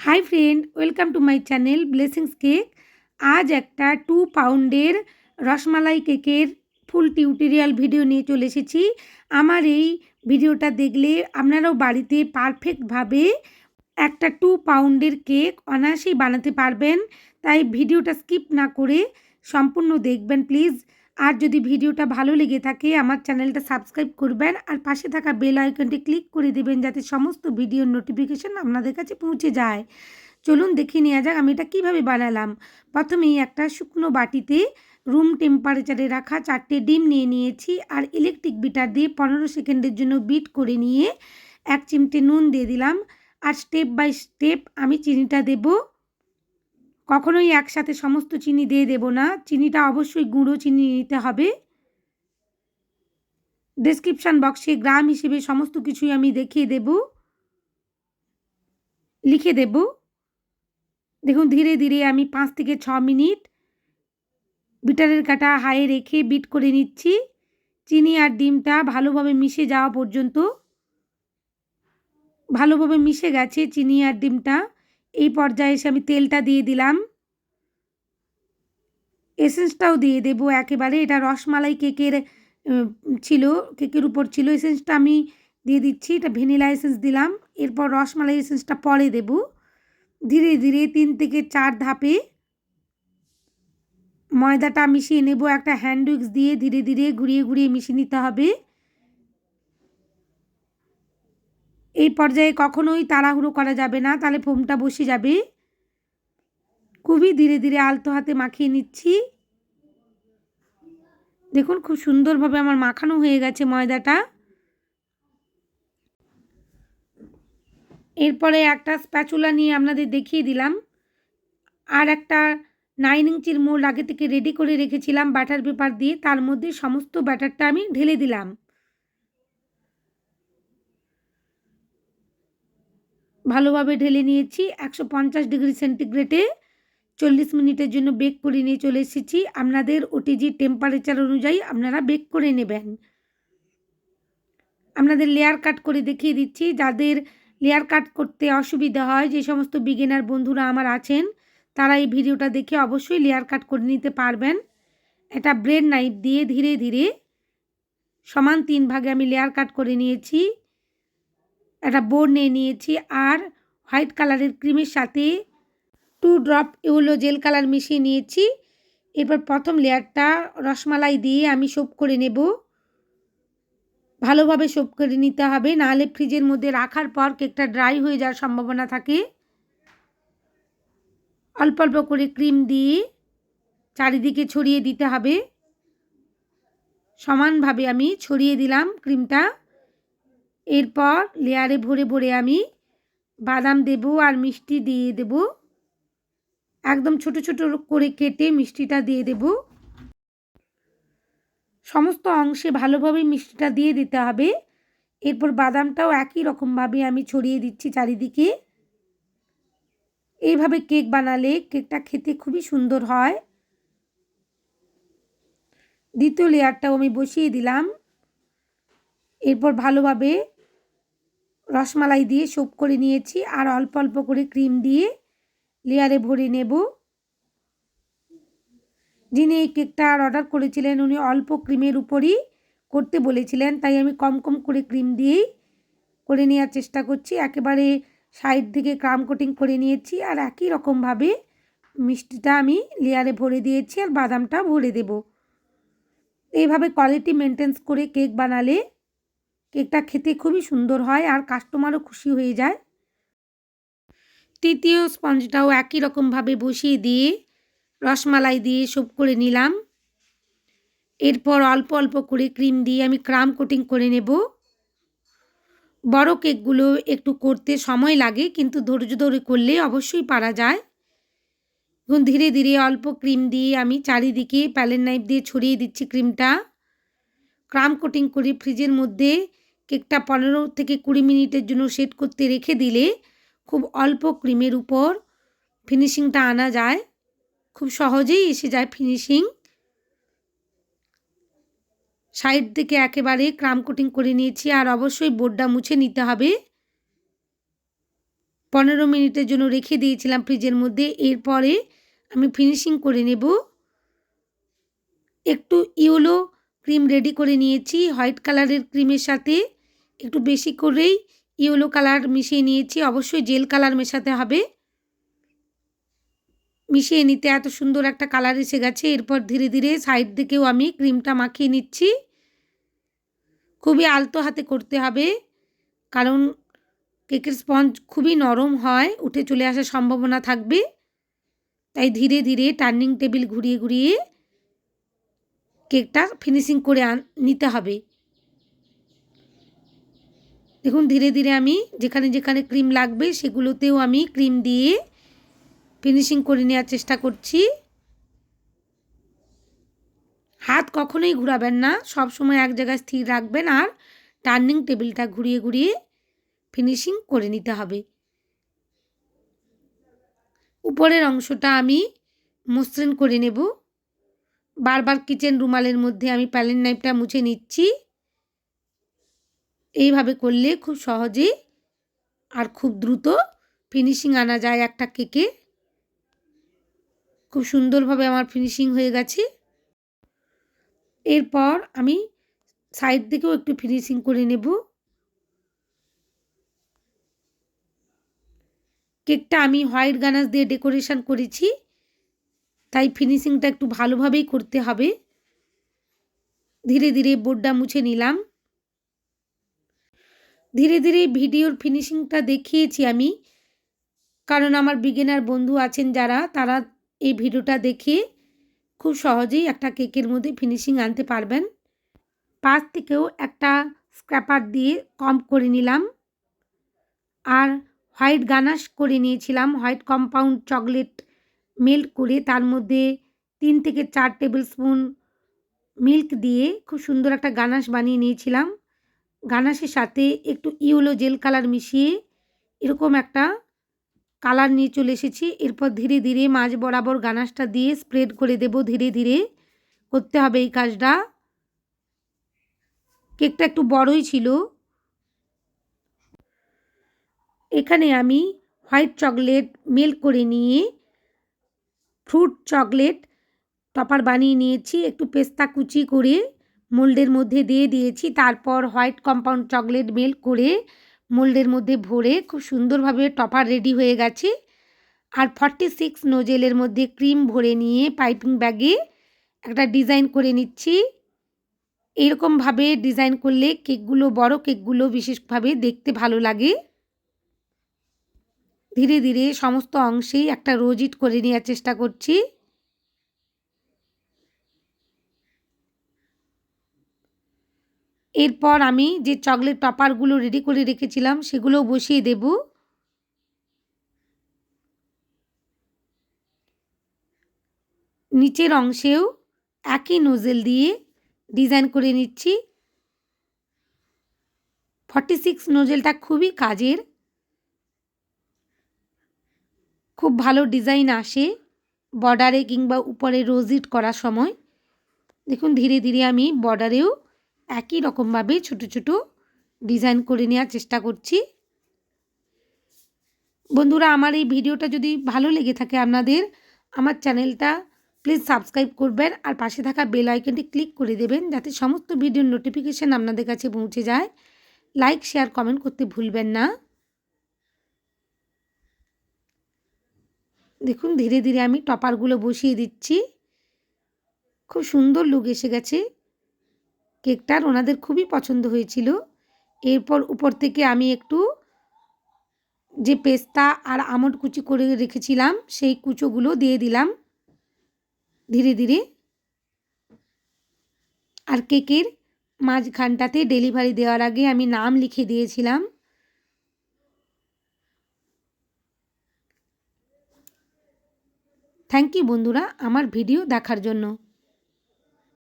Hi friend welcome to my channel blessings cake আজ একটা two পাউন্ডের রসমালাই কেকের ফুল টিউটোরিয়াল ভিডিও নিয়ে চলে এসেছি। আমার এই ভিডিওটা দেখলে আপনারাও বাড়িতে পারফেক্টভাবে একটা টু পাউন্ডের কেক অনায়াসেই বানাতে পারবেন। তাই ভিডিওটা স্কিপ না করে সম্পূর্ণ দেখবেন প্লিজ আর যদি ভিডিওটা ভালো লেগে থাকে, আমার চ্যানেলটা সাবস্ক্রাইব করবেন আর পাশে থাকা বেল আইকনটি ক্লিক করে দেবেন যাতে সমস্ত ভিডিওর নোটিফিকেশান আপনাদের কাছে পৌঁছে যায়। চলুন দেখে নেওয়া যাক আমি এটা কীভাবে বানালাম। প্রথমেই একটা শুকনো বাটিতে রুম টেম্পারেচারে রাখা চারটে ডিম নিয়ে নিয়েছি আর ইলেকট্রিক বিটার দিয়ে পনেরো সেকেন্ডের জন্য বিট করে নিয়ে এক চিমটে নুন দিয়ে দিলাম। আর স্টেপ বাই স্টেপ আমি চিনিটা দেবো। কখনোই একসাথে সমস্ত চিনি দিয়ে দেব না। চিনিটা অবশ্যই গুঁড়ো চিনি নিতে হবে। ডেসক্রিপশান বক্সে গ্রাম হিসেবে সমস্ত কিছুই আমি দেখিয়ে দেব। লিখে দেব। দেখুন, ধীরে ধীরে আমি পাঁচ থেকে ছ মিনিট বিটারের কাটা হায়ে রেখে বিট করে নিচ্ছি। চিনি আর ডিমটা ভালোভাবে মিশে যাওয়া পর্যন্ত। ভালোভাবে মিশে গেছে চিনি আর ডিমটা। এই পর্যায়ে এসে আমি তেলটা দিয়ে দিলাম। এসেন্সটাও দিয়ে দেবো একেবারে। এটা রসমালাই কেকের ছিল, কেকের উপর ছিল এসেন্সটা আমি দিয়ে দিচ্ছি। এটা ভ্যানিলা এসেন্স দিলাম। এরপর রসমালাই এসেন্সটা পরে দেব। ধীরে ধীরে তিন থেকে চার ধাপে ময়দাটা মিশিয়ে নেব। একটা হ্যান্ড উইক্স দিয়ে ধীরে ধীরে ঘুরিয়ে ঘুরিয়ে মিশিয়ে নিতে হবে। এই পর্যায়ে কখনোই তাড়াহুড়ো করা যাবে না। তাহলে ফোমটা বসে যাবে। খুবই ধীরে ধীরে আলতো হাতে মাখিয়ে নিচ্ছি। দেখুন, খুব সুন্দরভাবে আমার মাখানো হয়ে গেছে ময়দাটা। এরপরে একটা স্প্যাচুলা নিয়ে আপনাদের দেখিয়ে দিলাম। আর একটা নাইন ইঞ্চির মোল আগে থেকে রেডি করে রেখেছিলাম বাটার পেপার দিয়ে। তার মধ্যে সমস্ত ব্যাটারটা আমি ঢেলে দিলাম। ভালোভাবে ঢেলে নিয়েছি। একশো পঞ্চাশ ডিগ্রি সেন্টিগ্রেডে চল্লিশ মিনিটের জন্য বেক করে নিয়ে চলে এসেছি। আপনাদের ওটিজি টেম্পারেচার অনুযায়ী আপনারা বেক করে নেবেন। আপনাদের লেয়ার কাট করে দেখিয়ে দিচ্ছি। যাদের লেয়ার কাট করতে অসুবিধা হয়, যে সমস্ত বিগিনার বন্ধুরা আমার আছেন, তারা এই ভিডিওটা দেখে অবশ্যই লেয়ার কাট করে নিতে পারবেন। এটা ব্রেড নাইফ দিয়ে ধীরে ধীরে সমান তিন ভাগে আমি লেয়ার কাট করে নিয়েছি। একটা বোর্ড নিয়ে নিয়েছি আর হোয়াইট কালারের ক্রিমের সাথে two drop yellow gel colour মিশিয়ে নিয়েছি। এরপর প্রথম লেয়ারটা রসমালাই দিয়ে আমি সোপ করে নেব। ভালোভাবে সোপ করে নিতে হবে, নাহলে ফ্রিজের মধ্যে রাখার পর কেকটা ড্রাই হয়ে যাওয়ার সম্ভাবনা থাকে। অল্প অল্প করে ক্রিম দিয়ে চারিদিকে ছড়িয়ে দিতে হবে। সমানভাবে আমি ছড়িয়ে দিলাম ক্রিমটা এরপর লেয়ারে ভরে ভরে আমি বাদাম দেব আর মিষ্টি দিয়ে দেব। একদম ছোট ছোট করে কেটে মিষ্টিটা দিয়ে দেব। সমস্ত অংশে ভালোভাবে মিষ্টিটা দিয়ে দিতে হবে। এরপর বাদামটাও একই রকমভাবে আমি ছড়িয়ে দিচ্ছি চারিদিকে। এইভাবে কেক বানালে কেকটা খেতে খুবই সুন্দর হয়। দ্বিতীয় লেয়ারটাও আমি বসিয়ে দিলাম। এরপর ভালোভাবে রসমালাই দিয়ে সোপ করে নিয়েছি আর অল্প অল্প করে ক্রিম দিয়ে লেয়ারে ভরে নেব। যিনি এই কেকটা আর অর্ডার করেছিলেন, উনি অল্প ক্রিমের উপরই করতে বলেছিলেন, তাই আমি কম কম করে ক্রিম দিয়েই করে নেওয়ার চেষ্টা করছি। একেবারে সাইড থেকে ক্রাম কোটিং করে নিয়েছি আর একই রকমভাবে মিষ্টিটা আমি লেয়ারে ভরে দিয়েছি আর বাদামটা ভরে দেব। এইভাবে কোয়ালিটি মেনটেন্স করে কেক বানালে কেকটা খেতে খুবই সুন্দর হয় আর কাস্টমারও খুশি হয়ে যায়। তৃতীয় স্পঞ্জটাও একই রকমভাবে বসিয়ে দিয়ে রসমালাই দিয়ে সব করে নিলাম। এরপর অল্প অল্প করে ক্রিম দিয়ে আমি ক্রাম কোটিং করে নেব। বড় কেকগুলো একটু করতে সময় লাগে কিন্তু ধৈর্য ধরে করলে অবশ্যই পারা যায়। এখন ধীরে ধীরে অল্প ক্রিম দিয়ে আমি চারিদিকে প্যালেন নাইফ দিয়ে ছড়িয়ে দিচ্ছি ক্রিমটা। ক্রাম কোটিং করে ফ্রিজের মধ্যে কেকটা পনেরো থেকে কুড়ি মিনিটের জন্য সেট করতে রেখে দিলে খুব অল্প ক্রিমের উপর ফিনিশিংটা আনা যায়। খুব সহজেই এসে যায় ফিনিশিং। সাইড থেকে একেবারে ক্রাম কোটিং করে নিয়েছি আর অবশ্যই বোর্ডটা মুছে নিতে হবে। পনেরো মিনিটের জন্য রেখে দিয়েছিলাম ফ্রিজের মধ্যে, এরপরে আমি ফিনিশিং করে নেব। একটু ইয়েলো ক্রিম রেডি করে নিয়েছি। হোয়াইট কালারের ক্রিমের সাথে একটু বেশি করেই ইয়েলো কালার মিশিয়ে নিয়েছি। অবশ্যই জেল কালার মেশাতে হবে। মিশিয়ে নিতে এত সুন্দর একটা কালার এসে গেছে। এরপর ধীরে ধীরে সাইড দিকেও আমি ক্রিমটা মাখিয়ে নিচ্ছি। খুবই আলতো হাতে করতে হবে, কারণ কেকের স্পঞ্জ খুবই নরম হয়, উঠে চলে আসার সম্ভাবনা থাকবে। তাই ধীরে ধীরে টার্নিং টেবিল ঘুরিয়ে ঘুরিয়ে কেকটা ফিনিশিং করে আন, নিতে হবে। দেখুন, ধীরে ধীরে আমি যেখানে যেখানে ক্রিম লাগবে সেগুলোতেও আমি ক্রিম দিয়ে ফিনিশিং করে নেওয়ার চেষ্টা করছি। হাত কখনোই ঘুরাবেন না, সব সময় এক জায়গায় স্থির রাখবেন আর টার্নিং টেবিলটা ঘুরিয়ে ঘুরিয়ে ফিনিশিং করে নিতে হবে। উপরের অংশটা আমি মসৃণ করে নেব। বারবার কিচেন রুমালের মধ্যে আমি প্যালেন নাইফটা মুছে নিচ্ছি। এইভাবে করলে খুব সহজে আর খুব দ্রুত ফিনিশিং আনা যায় একটা কেকে। খুব সুন্দরভাবে আমার ফিনিশিং হয়ে গেছে। এরপর আমি সাইড দিকেও একটু ফিনিশিং করে নেব। কেকটা আমি হোয়াইট গানাস দিয়ে ডেকোরেশন করেছি। তাই ফিনিশিংটা একটু ভালোভাবেই করতে হবে। ধীরে ধীরে বোর্ডটা মুছে নিলাম। ধীরে ধীরে ভিডিওর ফিনিশিংটা দেখিয়েছি আমি। কারণ আমার বিগিনার বন্ধু আছেন যারা, তারা এই ভিডিওটা দেখে খুব সহজেই একটা কেকের মধ্যে ফিনিশিং আনতে পারবেন। পাশ থেকেও একটা স্ক্র্যাপার দিয়ে কম করে নিলাম। আর হোয়াইট গানাশ করে নিয়েছিলাম। হোয়াইট কম্পাউন্ড চকলেট মেল্ট করে তার মধ্যে তিন থেকে চার টেবিল স্পুন মিল্ক দিয়ে খুব সুন্দর একটা গানাশ বানিয়ে নিয়েছিলাম। গানাশের সাথে একটু ইউলো জেল কালার মিশিয়ে এরকম একটা কালার নিয়ে চলে এসেছি। এরপর ধীরে ধীরে মাঝ বরাবর গানাশটা দিয়ে স্প্রেড করে দেব ধীরে ধীরে। করতে হবে এই কাজটা। কেকটা একটু বড়ই ছিল। এখানে আমি হোয়াইট চকলেট মেল্ট করে নিয়ে ফ্রুট চকলেট টপার বানিয়ে নিয়েছি, একটু পেস্তা কুচি করে মোল্ডের মধ্যে দিয়ে দিয়েছি। তারপর হোয়াইট কম্পাউন্ড চকলেট মেল্ট করে মোল্ডের মধ্যে ভরে খুব সুন্দরভাবে টপার রেডি হয়ে গেছে। আর ফর্টি সিক্স নোজেলের মধ্যে ক্রিম ভরে নিয়ে পাইপিং ব্যাগে একটা ডিজাইন করে নিচ্ছি। এরকমভাবে ডিজাইন করলে কেকগুলো, বড় কেকগুলো বিশেষভাবে দেখতে ভালো লাগে। ধীরে ধীরে সমস্ত অংশেই একটা রোজিট করে নেওয়ার চেষ্টা করছি। এরপর আমি যে চকলেট টপারগুলো রেডি করে রেখেছিলাম সেগুলো বসিয়ে দেব। নিচের অংশেও একই নোজেল দিয়ে ডিজাইন করে নিচ্ছি। ফর্টি সিক্স নোজেলটা খুবই কাজের। খুব ভালো ডিজাইন আসে বর্ডারে কিংবা উপরে রোজিট করার সময়। দেখুন, ধীরে ধীরে আমি বর্ডারেও একই রকমভাবে ছোট ছোট ডিজাইন করে নেওয়ার চেষ্টা করছি। বন্ধুরা, আমার এই ভিডিওটা যদি ভালো লেগে থাকে আপনাদের, আমার চ্যানেলটা প্লিজ সাবস্ক্রাইব করবেন আর পাশে থাকা বেল আইকনটি ক্লিক করে দেবেন যাতে সমস্ত ভিডিওর নোটিফিকেশান আপনাদের কাছে পৌঁছে যায়। লাইক, শেয়ার, কমেন্ট করতে ভুলবেন না। দেখুন, ধীরে ধীরে আমি টপারগুলো বসিয়ে দিচ্ছি। খুব সুন্দর লুক এসে গেছে। কেকটার ওনাদের খুবই পছন্দ হয়েছিল। এরপর উপর থেকে আমি একটু যে পেস্তা আর আমন্ড কুচি করে রেখেছিলাম, সেই কুচোগুলো দিয়ে দিলাম। ধীরে ধীরে। আর কেকের মাঝখানটাতে ডেলিভারি দেওয়ার আগে আমি নাম লিখে দিয়েছিলাম। থ্যাংক ইউ বন্ধুরা আমার ভিডিও দেখার জন্য।